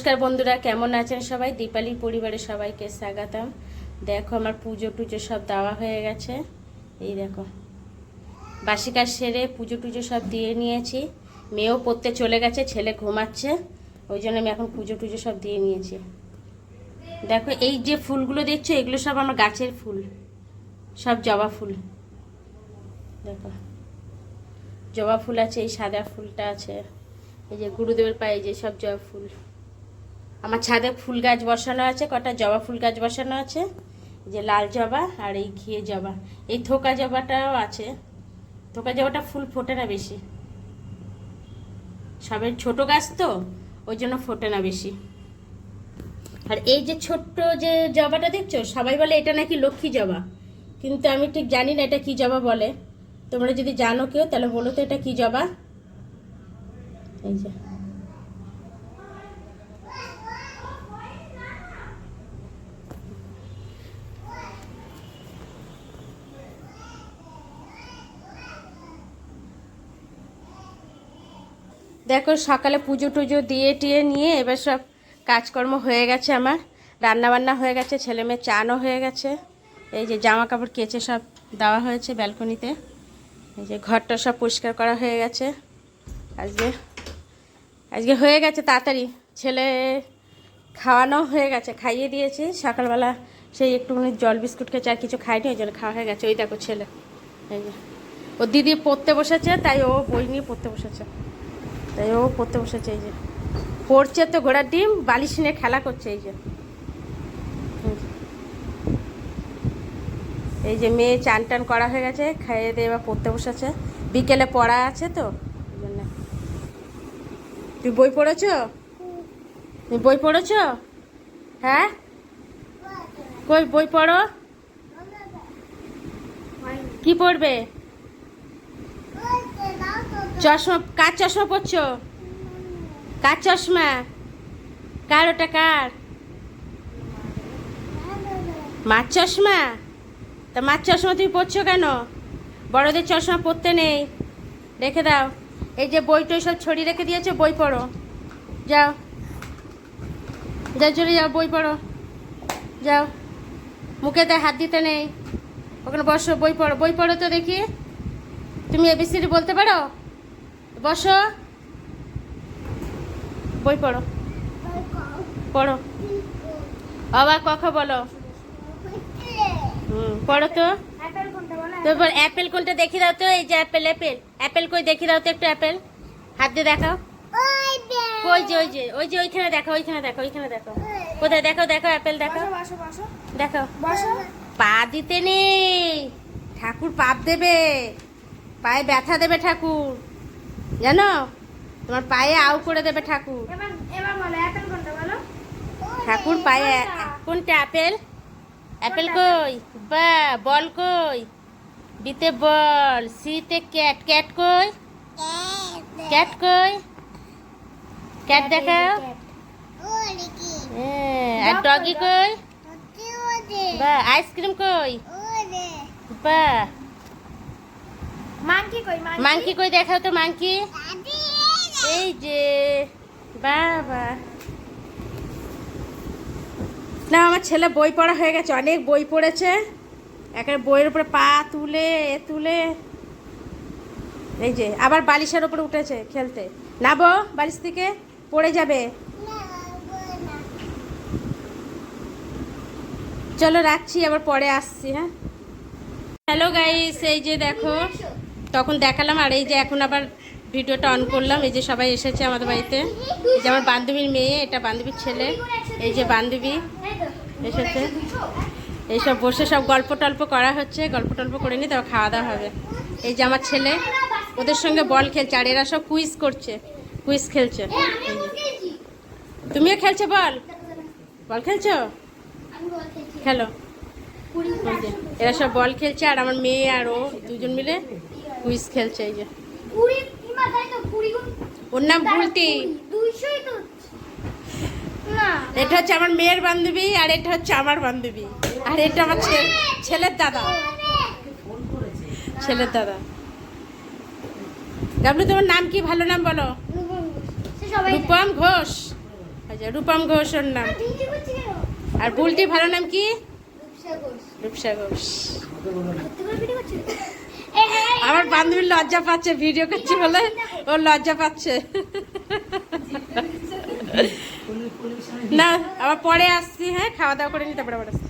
নমস্কার বন্ধুরা, কেমন আছেন সবাই? দীপালির পরিবারের সবাইকে স্বাগতম। দেখো আমার পুজো টুজো সব দেওয়া হয়ে গেছে। এই দেখো, বাসি কাজ সেরে পুজো টুজো সব দিয়ে নিয়েছি। মেয়েও পড়তে চলে গেছে, ছেলে ঘুমাচ্ছে, ওই জন্য আমি এখন পুজো টুজো সব দিয়ে নিয়েছি। দেখো, এই যে ফুলগুলো দেখছ, এগুলো সব আমার গাছের ফুল। সব জবা ফুল। দেখো, জবা ফুল আছে, এই সাদা ফুলটা আছে। এই যে গুরুদেবের পায়ে যে সব জবা ফুল। আমার ছাদে ফুল গাছ বসানো আছে, কটা জবা ফুল গাছ বসানো আছে যে লাল জবা আর এই ঘিয়ে জবা। এই থোকা জবাটাও আছে। থোকা জবাটা ফুল ফোটে না বেশি। সবের ছোট গাছ তো, ওই জন্য ফোটে না বেশি। আর এই যে ছোট্ট যে জবাটা দেখছ, সবাই বলে এটা নাকি লক্ষ্মী জবা। কিন্তু আমি ঠিক জানি না এটা কি জবা বলে। তোমরা যদি জানো কেউ, তাহলে বলো তো এটা কি জবা? এই যে। দেখো, সকালে পুজো টুজো দিয়ে টিয়ে নিয়ে এবার সব কাজকর্ম হয়ে গেছে আমার। রান্না বান্না হয়ে গেছে, ছেলে মেয়ে চানও হয়ে গেছে। এই যে জামা কাপড় কেচে সব দেওয়া হয়েছে ব্যালকনিতে। এই যে ঘরটা সব পরিষ্কার করা হয়ে গেছে। আজকে আজকে হয়ে গেছে তাড়াতাড়ি। ছেলে খাওয়ানো হয়ে গেছে, খাইয়ে দিয়েছি। সকালবেলা সেই একটুখানি জল বিস্কুট খেয়েছে আর কিছু খায়নি, ওই জন্য খাওয়া হয়ে গেছে। ওই দেখো ছেলে, এই যে। ও দিদি পড়তে বসেছে, তাই ও বই নিয়ে পড়তে বসেছে। তাই ও পড়তে বসেছে এই যে। পড়ছে তো ঘোড়ার ডিম, বালিশ নিয়ে খেলা করছে এই যে। এই যে। মেয়ে চান টান করা হয়ে গেছে, খাইয়ে দিয়ে এবার পড়তে বসেছে। বিকেলে পড়া আছে তো তুই বই পড়েছ? তুমি বই পড়েছ? হ্যাঁ? কই বই পড়ো? কি পড়বে? চশমা, কার চশমা পরছো? কার চশমা? কার ওটা কার? মার চশমা? তা মার চশমা তুমি পরছো কেন? বড়দের চশমা পরতে নেই। রেখে দাও। এই যে বই টই সব ছড়িয়ে রেখে দিয়েছ, বই পড়ো। যাও। যাও, চলে যাও, বই পড়ো। যাও। মুখে মুখেতে হাত দিতে নেই। ওখানে বসো, বই পড়ো। বই পড়ো তো দেখি। তুমি এবিসিডি বলতে পারো? বসো। বই পড়ো। পড়ো। আবার কখ বলো। হুম, পড়ো তো। তারপর অ্যাপেল কোনটা দেখি দাও তো, এই যে অ্যাপেল অ্যাপেল। অ্যাপেল কই দেখি দাও তো একটু অ্যাপেল। হাত দিয়ে দেখাও। ওই যে ওই যে ওই যে ওইখানে দেখো ওইখানে দেখো ওইখানে দেখো কোথায়? দেখো দেখো অ্যাপেল দেখো দেখো পা দিতে নেই। ঠাকুর পাপ দেবে। পায়ে ব্যথা দেবে ঠাকুর। জানো? তোমার পায়ে আউ করে দেবে ঠাকুর। ঠাকুর পায়ে কোনটা আপেল অ্যাপেল কই? বা বল কই? বিতে বল সিতে ক্যাট ক্যাট কই? ক্যাট কই? ক্যাট দেখাও। হ্যাঁ, আর ডগি কই? বা আইসক্রিম কই? বা। মাংকি কই মাংকি কই দেখাও তো মাংকি এই যে বাবা। না আমার ছেলে বই পড়া হয়ে গেছে অনেক বই পড়েছে। একেবারে বইয়ের উপরে পা তুলে এ তুলে। এই যে আবার বালিশের উপরে উঠেছে খেলতে। নাবো বালিশ থেকে পড়ে যাবে। চলো রাখছি আবার পরে আসছি হ্যাঁ? হ্যালো গাইস এই যে দেখো। তখন দেখালাম আর এই যে এখন আবার ভিডিওটা অন করলাম। এই যে সবাই এসেছে আমাদের বাড়িতে। এই যে আমার বান্ধবীর মেয়ে, এটা বান্ধবীর ছেলে। এই যে বান্ধবী এসেছে। এইসব বসে সব গল্প টল্প করা হচ্ছে। গল্প টল্প করে নিয়ে তারপর খাওয়া দাওয়া হবে। এই যে আমার ছেলে, ওদের সঙ্গে বল খেলছে আর এরা সব কুইজ করছে। কুইজ খেলছে। তুমিও খেলছো বল? বল খেলছো? খেলো। এরা সব বল খেলছে আর আমার মেয়ে আর ও দুজন মিলে কুইজ খেলছে এই যে। ওর নাম ভুলটি। এটা হচ্ছে আমার মেয়ের বান্ধবী আর এটা হচ্ছে আমার বান্ধবী। আর এটা আমার ছেলের দাদা। ছেলের দাদা। গাবলু তোমার নাম কি? ভালো নাম বলো। রূপম ঘোষ। আচ্ছা রূপম ঘোষ ওর নাম। কেন? আর বুলটি ভালো নাম কি? রূপসা ঘোষ। রূপসা ঘোষ। আমার বান্ধবীর লজ্জা পাচ্ছে, ভিডিও করছি বলে ও লজ্জা পাচ্ছে। না, আবার পরে আসছি হ্যাঁ খাওয়া দাওয়া করে নি, তারপরে আবার আসছি।